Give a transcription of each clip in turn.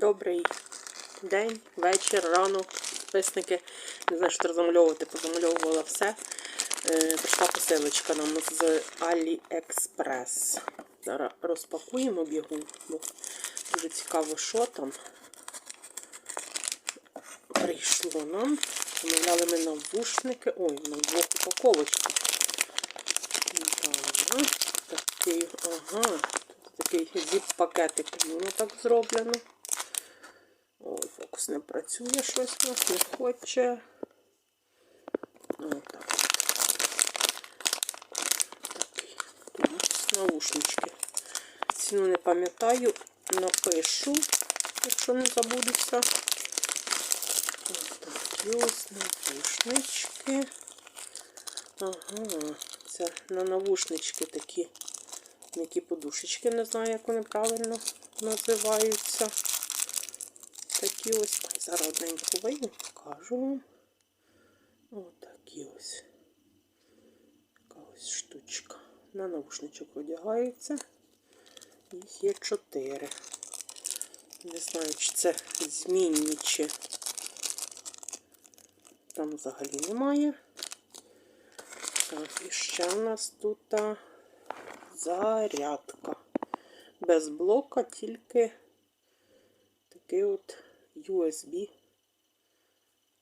Добрий день, вечір, ранок, підписники. Не знаю, що треба замальовувати, позамальовувала все. Е, Прийшла посилочка нам з AliExpress. Зараз розпакуємо бігу, дуже цікаво, що там. Прийшло нам. Замовляли ми навушники. Ой, на двох упаковочках. Такий, ага, такий зіп-пакетик, воно так зроблено. Ой, фокус не працює щось у нас, не хоче. Отак. Такий. Тут наушнички. Ціну не пам'ятаю, напишу, якщо не забудуся. Ось такі ось навушнички. Ага, це на навушнички такі м'які подушечки, не знаю, як вони правильно називаються. Такі ось, зараз одненьку вийму, покажу вам. Ось такі ось. Така ось штучка. На наушничок одягається. Їх є чотири. Не знаю, чи це змінні, чи там взагалі немає. Так, і ще у нас тут зарядка. Без блока, тільки такий от USB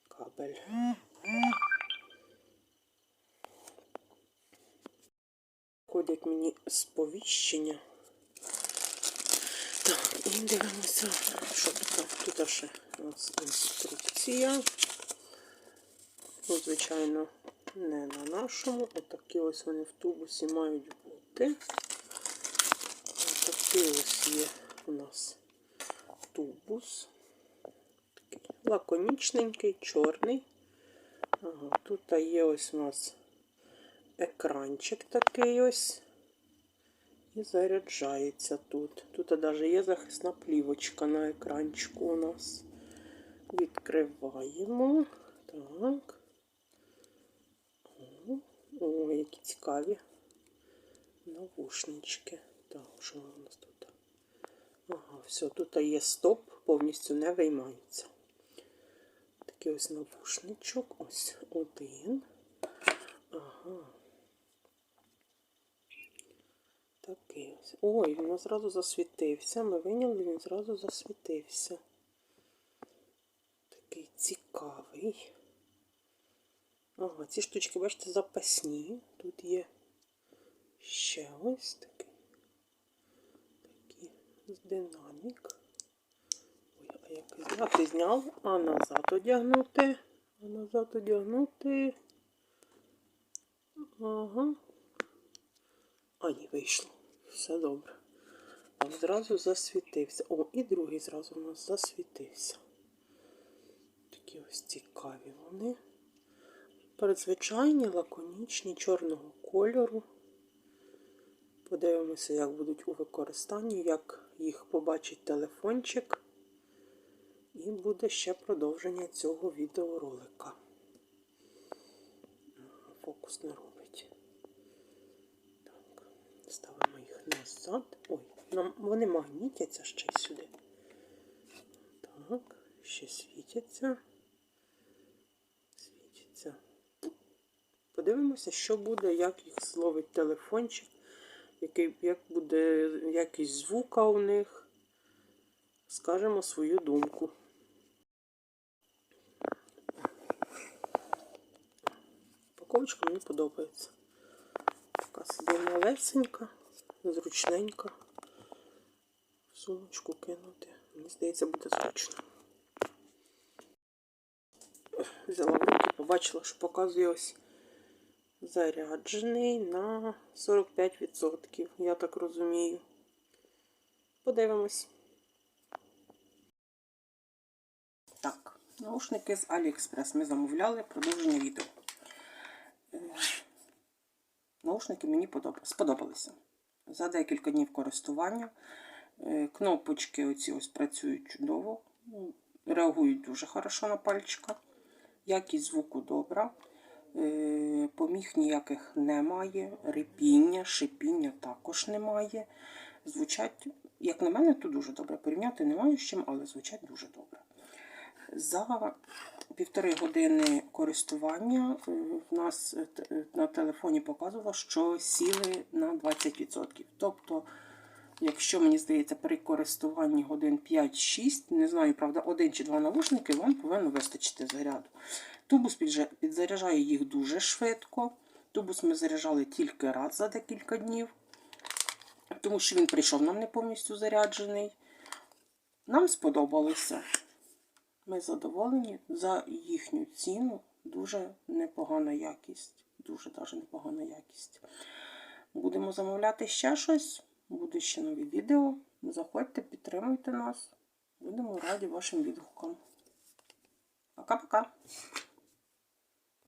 кабель. Ходять мені сповіщення. Так, і дивимося, що тут. Тут ще у нас інструкція. Ну, звичайно, не на нашому. Отакі ось вони в тубусі мають бути. Отакий ось є у нас тубус. Лаконічненький, чорний. Ага, тут є ось у нас екранчик такий ось. І заряджається тут. Тут навіть є захисна плівочка на екранчику у нас. Відкриваємо. Так. О, які цікаві навушнички. Так, що у нас тут? Ага, все, тут є стоп, повністю не виймається. Такий ось навушничок. Ось один. Ага. Такий ось. Ой, він зразу засвітився. Ми виняли, він зразу засвітився. Такий цікавий. Ага, ці штучки, бачите, запасні. Тут є ще ось такий. Такий динамік. Ой, а як зняти зняв, а назад одягнути. А назад одягнути. Ага. А, ні, вийшло. Все добре. А зразу засвітився. О, і другий зразу у нас засвітився. Такі ось цікаві вони. Передзвичайні, лаконічні, чорного кольору. Подивимося, як будуть у використанні, як їх побачить телефончик. І буде ще продовження цього відеоролика. Фокус не робить. Так, ставимо їх назад. Ой, вони магнітяться ще сюди. Так, ще світяться. Світяться. Подивимося, що буде, як їх зловить телефончик, який, як буде якість звука у них. Скажемо свою думку. Упаковочка мені подобається. Така собі малесенька, зручненька. Сумочку кинути. Мені здається, буде зручно. Взяла в руки, побачила, що показує ось заряджений на 45%, я так розумію. Подивимось. Так, наушники з AliExpress ми замовляли продовження відео. Наушники мені сподобалися. За декілька днів користування. Е, Кнопочки оці ось працюють чудово, ну, реагують дуже хорошо на пальчика. Якість звуку добра. Е, Поміг ніяких немає. Репіння, шипіння також немає. Звучать як на мене, то дуже добре. Порівняти немає з чим, але звучать дуже добре. За півтори години користування е, в нас е, е, на телефоні показувало, що сіли на 20%. Тобто, якщо мені здається, при користуванні годин 5-6, не знаю, правда, один чи два навушники, вам повинно вистачити заряду. Тубус підзаряджає їх дуже швидко. Тубус ми заряджали тільки раз за декілька днів, тому що він прийшов нам не повністю заряджений. Нам сподобалося. Ми задоволені за їхню ціну. Дуже непогана якість. Дуже даже непогана якість. Будемо замовляти ще щось. Буде ще нові відео. Заходьте, підтримуйте нас. Будемо раді вашим відгукам. Пока-пока.